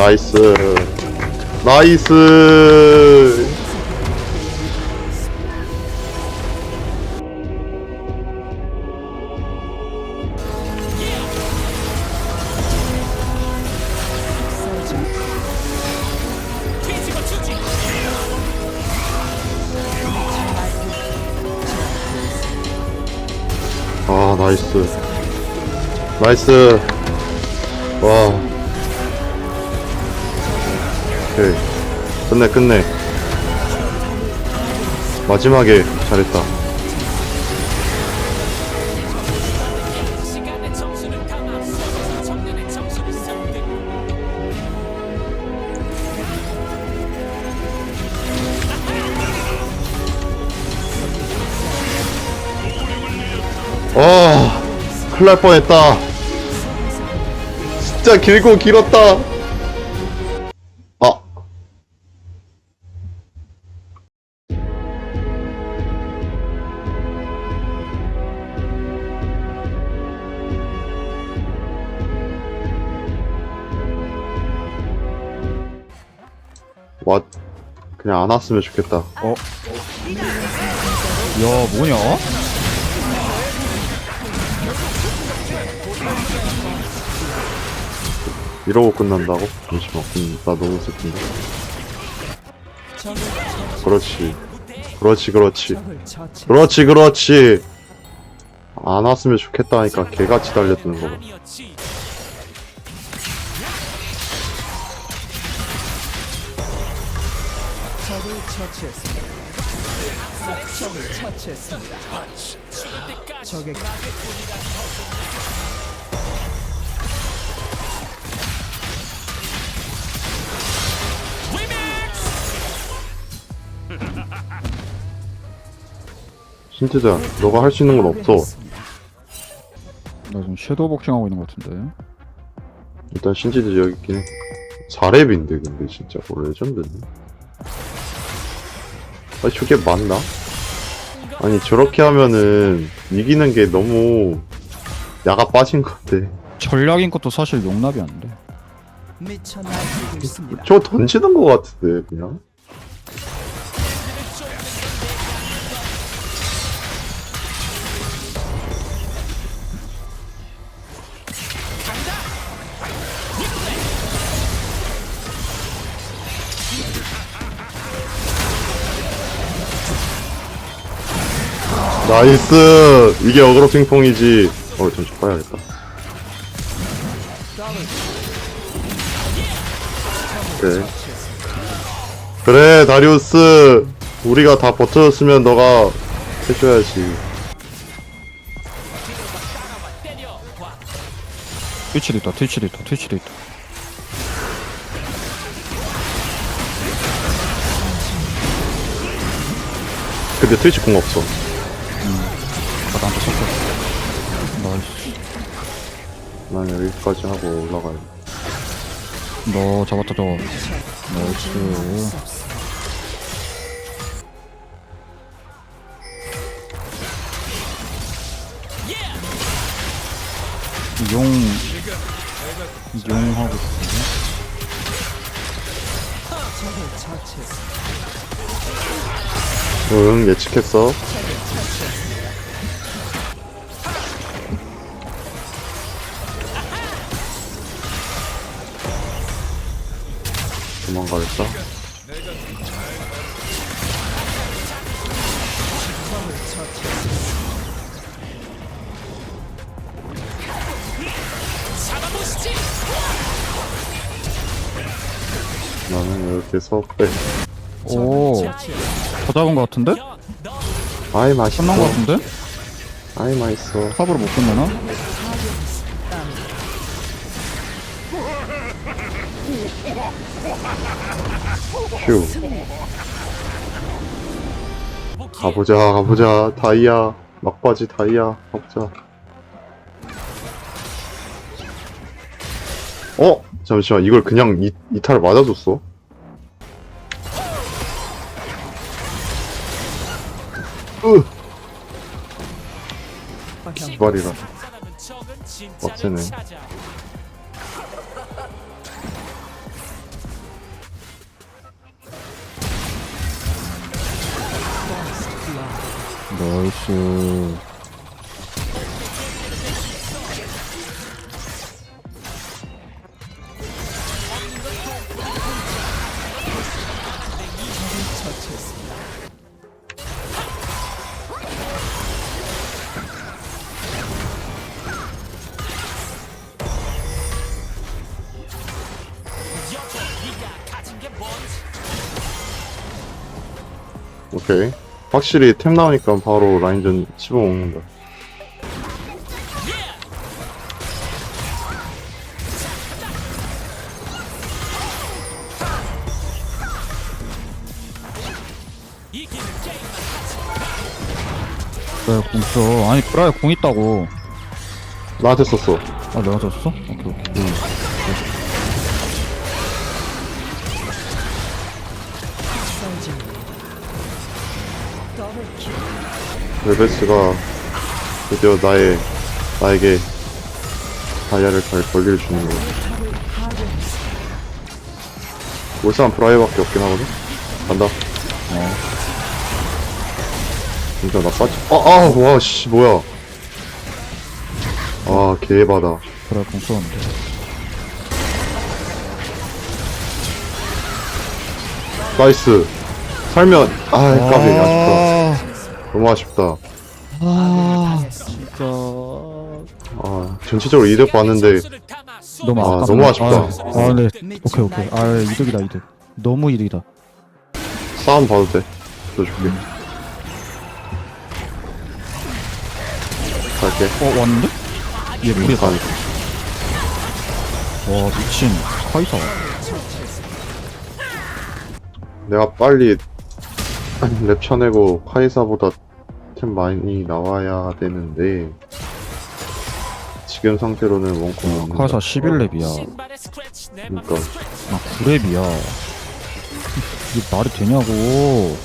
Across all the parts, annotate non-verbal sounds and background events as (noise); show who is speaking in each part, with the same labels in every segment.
Speaker 1: 나이스. 나이스. 아 나이스. 나이스. 와 오케이. 끝내 끝내. 마지막에 잘했다. 와 큰일 날 뻔했다. 진짜 길고 길었다 그냥 안 왔으면 좋겠다.
Speaker 2: 어? 야 뭐냐?
Speaker 1: 이러고 끝난다고? 잠시만, 그럼 나 너무 슬픈데. 그렇지. 그렇지, 그렇지. 그렇지, 그렇지. 안 왔으면 좋겠다니까 개같이 달려드는 거. 봐.
Speaker 3: 아니었지
Speaker 1: 신태자, 너가 할 수 있는 건 없어.
Speaker 2: 나 지금 섀도우 복싱하고 있는 것 같은데
Speaker 1: 일단 신지드 여기 있긴 해. 4렙인데, 근데 진짜. 뭐 레전드네. 아니, 저게 맞나? 아니, 저렇게 하면은 이기는 게 너무 야가 빠진 건데.
Speaker 2: 전략인 것도 사실 용납이 안 돼
Speaker 4: 미쳐 날뛰고 있습니다.
Speaker 1: 저 던지는 거 같은데, 그냥. 나이스! 이게 어그로 핑퐁이지. 어, 좀 좁아야겠다. 그래. 그래, 다리우스. 우리가 다 버텨줬으면 너가 해줘야지.
Speaker 2: 트위치도 있다 트위치도 있다 트위치도 있다
Speaker 1: 근데 트위치 공 없어.
Speaker 2: 다 나한테 섞여 나이스.
Speaker 1: 난 여기까지 하고 올라가야 돼.
Speaker 2: 너 잡았다 저거. 나이스. 용 용 하고 있는데
Speaker 1: 응, 예측했어. 도망가겠다. 나는 이렇게 서 빼.
Speaker 2: 오 더 잡은 것 같은데?
Speaker 1: 아이 맛있어.
Speaker 2: 끝난 것 같은데?
Speaker 1: 아이 맛있어.
Speaker 2: 탑으로 못 끝내나?
Speaker 1: 휴. 가보자, 가보자. 다이아. 막바지 다이아. 가보자. 어? 잠시만. 이걸 그냥 이, 이탈 맞아줬어? 주발이라 빡세네.
Speaker 2: 나이스.
Speaker 1: 오케이. 확실히 템 나오니까 바로 라인전 씹어먹는다.
Speaker 3: 이기는 게임만
Speaker 2: 브라이어 공 있어. 아니, 브라이어 공 있다고.
Speaker 1: 나한테 썼어.
Speaker 2: 아, 내가 졌어? 오케이, 오케이.
Speaker 4: 킬
Speaker 1: 레베스가 드디어 나의, 나에게 다이아를 갈 권리를 주는 거야. 울산 브라이밖에 없긴 하거든? 간다.
Speaker 2: 어.
Speaker 1: 진짜 나 빠지. 아, 아, 와, 씨, 뭐야. 아, 개바다.
Speaker 2: 브라이어 공 쏘는데.
Speaker 1: 나이스. 살면, 아, 까비, 아쉽다.
Speaker 2: 아,
Speaker 1: 너무 아쉽다.
Speaker 2: 아. 진짜.
Speaker 1: 아, 전체적으로 이득 봤는데,
Speaker 2: 너무
Speaker 1: 아,
Speaker 2: 아깝다.
Speaker 1: 너무 아쉽다.
Speaker 2: 아, 아, 네. 오케이, 오케이. 아, 이득이다, 이득. 너무 이득이다.
Speaker 1: 싸움 봐도 돼. 넣어줄게. 갈게.
Speaker 2: 어, 왔는데? 얘 무리다.
Speaker 1: 간.
Speaker 2: 와, 미친. 카이사.
Speaker 1: 내가 빨리 (laughs) 랩 쳐내고 카이사보다 템 많이 나와야 되는데 지금 상태로는 원콤 없는
Speaker 2: 카이사 11렙이야.
Speaker 3: 신발에 스크래치 내
Speaker 1: 그러니까.
Speaker 2: 아, 9렙이야. 이게 말이 되냐고.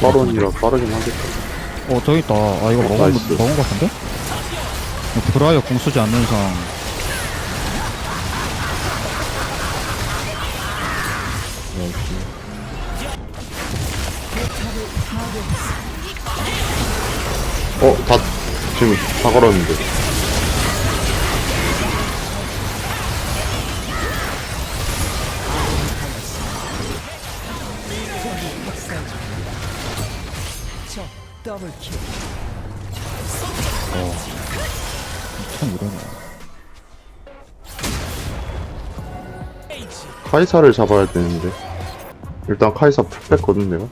Speaker 1: 빠른이라 빠르긴 하겠다
Speaker 2: 어, 저기 있다. 아, 이거 먹은,
Speaker 1: 나이스.
Speaker 2: 먹은 것 같은데? 브라이어 공 쓰지 않는 이상.
Speaker 1: 지금 다 걸었는데.
Speaker 2: 참 이러네.
Speaker 3: 에이지
Speaker 1: 카이사를 잡아야 되는데. 일단 카이사 풀 뺐거든 내가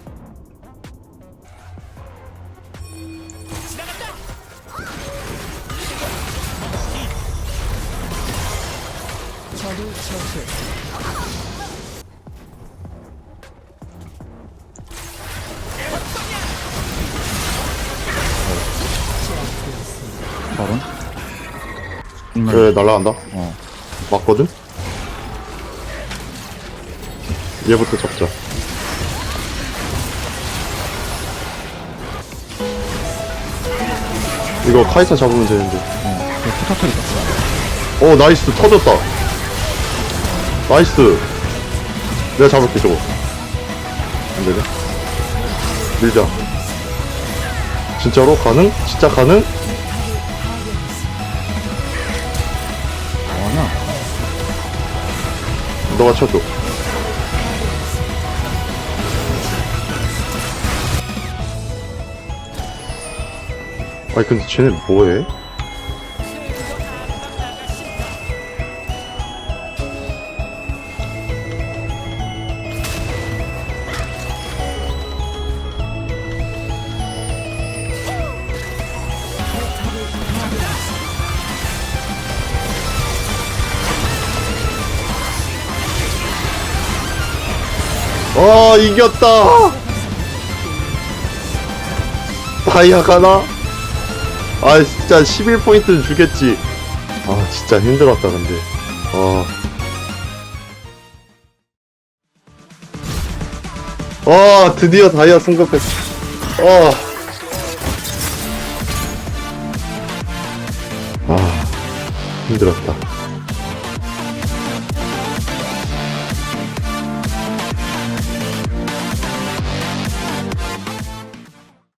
Speaker 2: 바론?
Speaker 1: 그래 날라간다
Speaker 2: 어.
Speaker 1: 맞거든? 얘부터 잡자 이거 카이사 잡으면 되는데
Speaker 2: 어. 이거 피타트리다.
Speaker 1: 어 나이스 터졌다 나이스 내가 잡을게 저거 안 되네 밀자 진짜로 가능? 진짜 가능? 너가 쳐줘 아니 근데 쟤네 뭐해? 와 이겼다 다이아 가나? 아 진짜 11포인트는 주겠지 아 진짜 힘들었다 근데 아 와, 드디어 다이아 승급했어. 아. 아, 힘들었다.